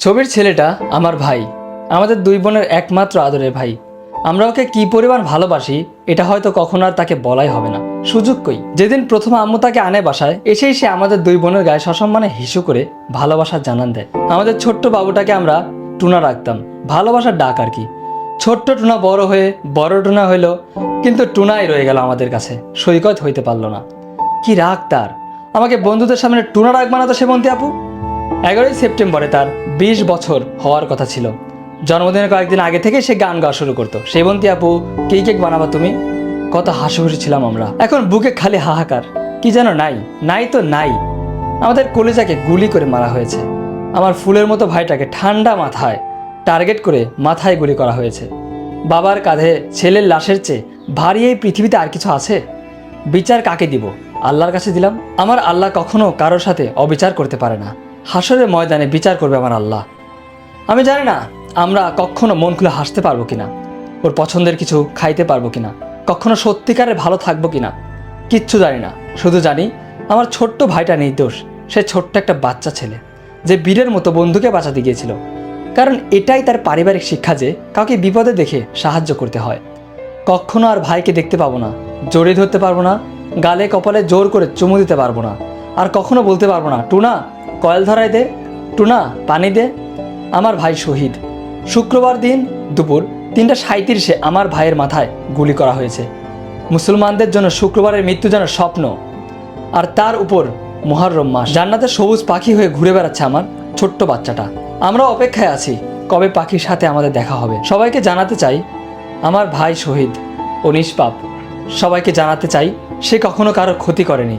ছবির ছেলেটা আমার ভাই, আমাদের দুই বোনের একমাত্র আদরের ভাই। আমরা ওকে কি পরিমাণ ভালোবাসি, এটা হয়তো কখনো আর তাকে বলাই হবে না। সুযোগ কই? যেদিন প্রথম আম্মু তাকে আনে বাসায়, এসেই সে আমাদের দুই বোনের গায়ে সসম্মানে হিসু করে ভালোবাসার জানান দেয়। আমাদের ছোট্ট বাবুটাকে আমরা টুনা রাখতাম। ভালোবাসার ডাক আর কি। ছোট্ট টুনা বড় হয়ে, বড় টুনা হইল, কিন্তু টুনাই রয়ে গেল আমাদের কাছে। সৈকত হইতে পারল না। কি রাগ তার। আমাকে বন্ধুদের সামনে টুনা রাগ বানাতো সেবন্তী আপু? এগারোই সেপ্টেম্বরে তার বিশ বছর হওয়ার কথা ছিল। জন্মদিনের কয়েকদিন আগে থেকে সে গান গাওয়া শুরু করতো। সেবন্তী আপু কেক কেক বানাবা তুমি? কত হাসি ছিলাম আমরা। এখন বুকে খালি হাহাকার। কি যেন নাই? নাই তো নাই। আমাদের কলেজাকে গুলি করে মারা হয়েছে। আমার ফুলের মতো ভাইটাকে ঠান্ডা মাথায় টার্গেট করে মাথায় গুলি করা হয়েছে। বাবার কাঁধে ছেলের লাশের চেয়ে ভারী এই পৃথিবীতে আর কিছু আছে? বিচার কাকে দিব? আল্লাহর কাছে দিলাম। আমার আল্লাহ কখনো কারোর সাথে অবিচার করতে পারে না। হাসরের ময়দানে বিচার করবে আমার আল্লাহ। আমি জানি না আমরা কখনো মন খুলে হাসতে পারব কিনা, ওর পছন্দের কিছু খাইতে পারব কিনা, কখনো সত্যিকারে ভালো থাকব কিনা, কিচ্ছু জানি না। শুধু জানি আমার ছোট্ট ভাইটা নির্দোষ, সে ছোট্ট একটা বাচ্চা ছেলে, যে বীরের মতো বন্ধুকে বাঁচাতে গিয়েছিল। কারণ এটাই তার পারিবারিক শিক্ষা যে কাউকে বিপদে দেখে সাহায্য করতে হয়। কখনো আর ভাইকে দেখতে পাবো না, জড়িয়ে ধরতে পারব না, গালে কপালে জোর করে চুমু দিতে পারব না, আর কখনো বলতে পারব না, টুনা কয়েল ধরাই দে, টুনা পানি দে। আমার ভাই শহীদ। শুক্রবার দিন দুপুর তিনটা সাঁত্রিশে আমার ভাইয়ের মাথায় গুলি করা হয়েছে। মুসলমানদের জন্য শুক্রবারের মৃত্যু যেন স্বপ্ন। আর তার উপর মহারম মাস। জান্নাতে সবুজ পাখি হয়ে ঘুরে বেড়াচ্ছে আমার ছোট্ট বাচ্চাটা। আমরা অপেক্ষায় আছি কবে পাখির সাথে আমাদের দেখা হবে। সবাইকে জানাতে চাই আমার ভাই শহীদ ও নিষ্পাপ। সবাইকে জানাতে চাই সে কখনো কারও ক্ষতি করেনি।